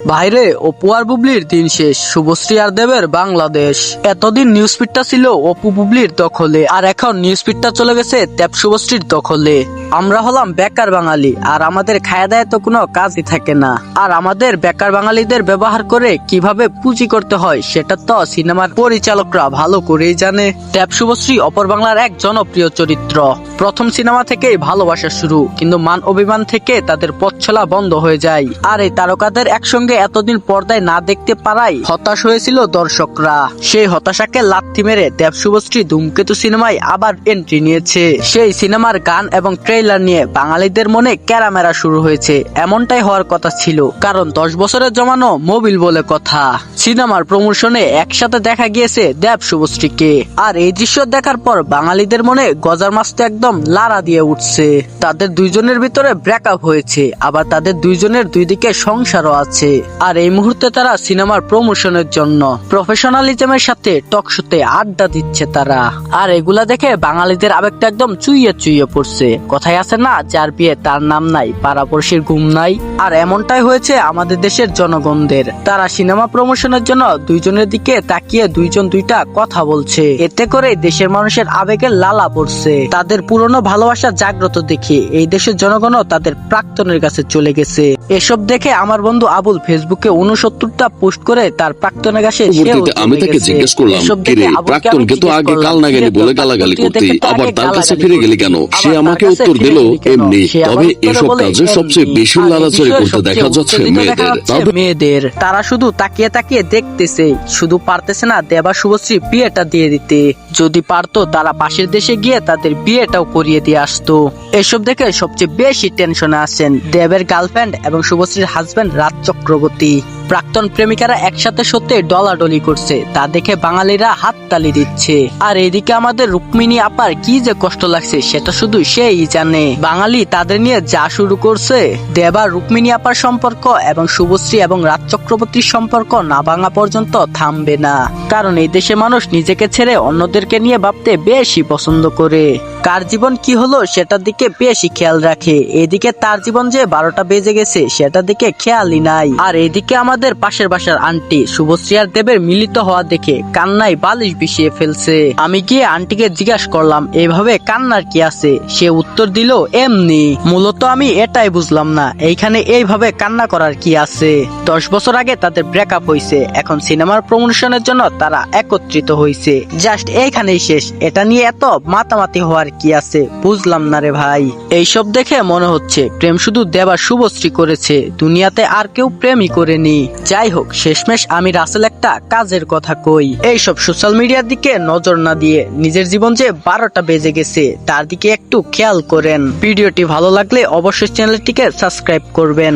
ভাইরে অপু আর বুবলির দিন শেষ। শুভশ্রী আর দেবের বাংলাদেশ। এতদিন নিউজ ফিডটা ছিল অপু বুবলির দখলে, আর এখন নিউজ ফিডটা চলে গেছে দেব শুভশ্রীর দখলে। আমরা হলাম বেকার বাঙালি, আর আমাদের খায়া দায় তো কোনো কাজই থাকে না। আর আমাদের বেকার বাঙালিদের ব্যবহার করে কীভাবে পুঁজি করতে হয়, সেটা তো সিনেমার পরিচালকরা ভালো করেই জানে। দেব শুভশ্রী, অপর বাংলার এক জনপ্রিয় চরিত্র। প্রথম সিনেমা থেকেই ভালোবাসা শুরু, কিন্তু মান অভিমান থেকে তাদের পথ চলা বন্ধ হয়ে যায়। আর এই তারকাদের একসঙ্গে এতদিন পর্দায় না দেখতে পারাই হতাশ হয়েছিল দর্শকরা। সেই হতাশাকে লাথি মেরে দেব শুভশ্রী ধূমকেতু সিনেমায় আবার এন্ট্রি নিয়েছে। সেই সিনেমার গান এবং ট্রেইলার নিয়ে বাঙালিদের মনে ক্যারামেরা শুরু হয়েছে। এমনটাই হওয়ার কথা ছিল, কারণ দশ বছরের জমানো মোবিল বলে কথা। সিনেমার প্রমোশনে একসাথে দেখা গিয়েছে দেব শুভশ্রীকে। আর এই দৃশ্য দেখার পর বাঙালিদের মনে গজার মাছ তো একদম লারা দিয়ে উঠছে। তাদের দুইজনের ভিতরে ব্রেকআপ হয়েছে, আবার তাদের দুইজনের দুই দিকে সংসারও আছে। আর এই মুহূর্তে তারা সিনেমার প্রমোশনের জন্য প্রফেশনালিজমের সাথে টক শোতে আড্ডা দিচ্ছে তারা। আর এগুলা দেখে বাঙালিদের আবেগটা একদম চুইয়ে চুইয়ে পড়ছে। কথায় আছে না যার বিয়ে তার নাম নাই পাড়াপড়শির ঘুম নাই। আর এমনটাই হয়েছে আমাদের দেশের জনগণদের। তারা সিনেমা প্রমোশনের জন্য দুইজনের দিকে তাকিয়ে দুইজন দুইটা কথা বলছে। এতে করে দেশের মানুষের আবেগের লালা পড়ছে। তাদের পুরনো ভালোবাসা জাগ্রত দেখে এই দেশের জনগণও তাদের প্রাক্তনের কাছে চলে গেছে। এসব দেখে আমার বন্ধু আবুল ফেসবুকে উনসত্তরটা পোস্ট করে তার প্রাক্তনের কাছে আমি তাকে জিজ্ঞেস করলাম প্রাক্তনকে তো আগে কাল কিরে বলে গালাগালি করতি আবার তার কাছে ফিরে গেলি কেন? সে আমাকে উত্তর কাছে দিল? এমনি। তবে এসব কাজে সবচেয়ে বেশি করতে দেখা যাচ্ছে মেয়েদের। মেয়েদের। তারা শুধু তাকিয়ে তাকিয়ে দেখতেছে শুধু পারতেছে না দেবা শুভশ্রী বিয়েটা দিয়ে দিতে। যদি পারতো তারা পাশের দেশে গিয়ে তাদের বিয়েটাও করিয়ে দিয়ে আসতো। এসব দেখে সবচেয়ে বেশি টেনশনে আছেন দেবের গার্লফ্রেন্ড এবং শুভশ্রীর হাজবেন্ড রাজ চক্রবর্তী প্রাক্তন প্রেমিকারা একসাথে সত্যি ডলাডলি করছে। তা দেখে বাঙালিরা হাততালি দিচ্ছে। আর এদিকে আমাদের রুক্মিণী আপার কি যে কষ্ট লাগছে সেটা শুধু সেই জানে। বাঙালি তাদের নিয়ে যা শুরু করছে, দেবা রুক্মিণী আপার সম্পর্ক এবং শুভশ্রী এবং রাজ চক্রবর্তীর সম্পর্ক না ভাঙা পর্যন্ত থামবে না। কারণ এই দেশে মানুষ নিজেকে ছেড়ে অন্যদেরকে নিয়ে ভাবতে বেশি পছন্দ করে। কার জীবন কি হলো সেটার দিকে বেশি খেয়াল রাখে। এদিকে তার জীবন যে বারোটা বেজে গেছে, সেটার দিকে খেয়ালই নাই। আর এদিকে আমাদের পাশের বাসার আন্টি শুভশ্রী আর দেবের মিলিত হওয়া দেখে কান্নায় বালিশ বিষিয়ে ফেলছে। আমি গিয়ে আন্টিকে জিজ্ঞাসা করলাম, এভাবে কান্নার কি আছে? সে উত্তর দিল, এমনি। মূলত আমি এটাই বুঝলাম না, এইখানে এইভাবে কান্না করার কি আছে? দশ বছর আগে তাদের ব্রেকআপ হয়েছে এখন সিনেমার প্রমোশনের জন্য তারা একত্রিত হয়েছে জাস্ট এইখানেই শেষ, এটা নিয়ে এত মাতামাতি হওয়ার কি আছে? বুঝলাম না রে ভাই। এইসব দেখে মনে হচ্ছে প্রেম শুধু দেবা শুভশ্রী করেছে। দুনিয়াতে আর কেউ প্রেমই করেনি। যাই হোক, শেষমেশ আমি রাসেল একটা কাজের কথা কই। এইসব সোশ্যাল মিডিয়ার দিকে নজর না দিয়ে নিজের জীবন যে বারোটা বেজে গেছে, তার দিকে একটু খেয়াল করেন। ভিডিওটি ভালো লাগলে অবশ্যই চ্যানেলটিকে সাবস্ক্রাইব করবেন।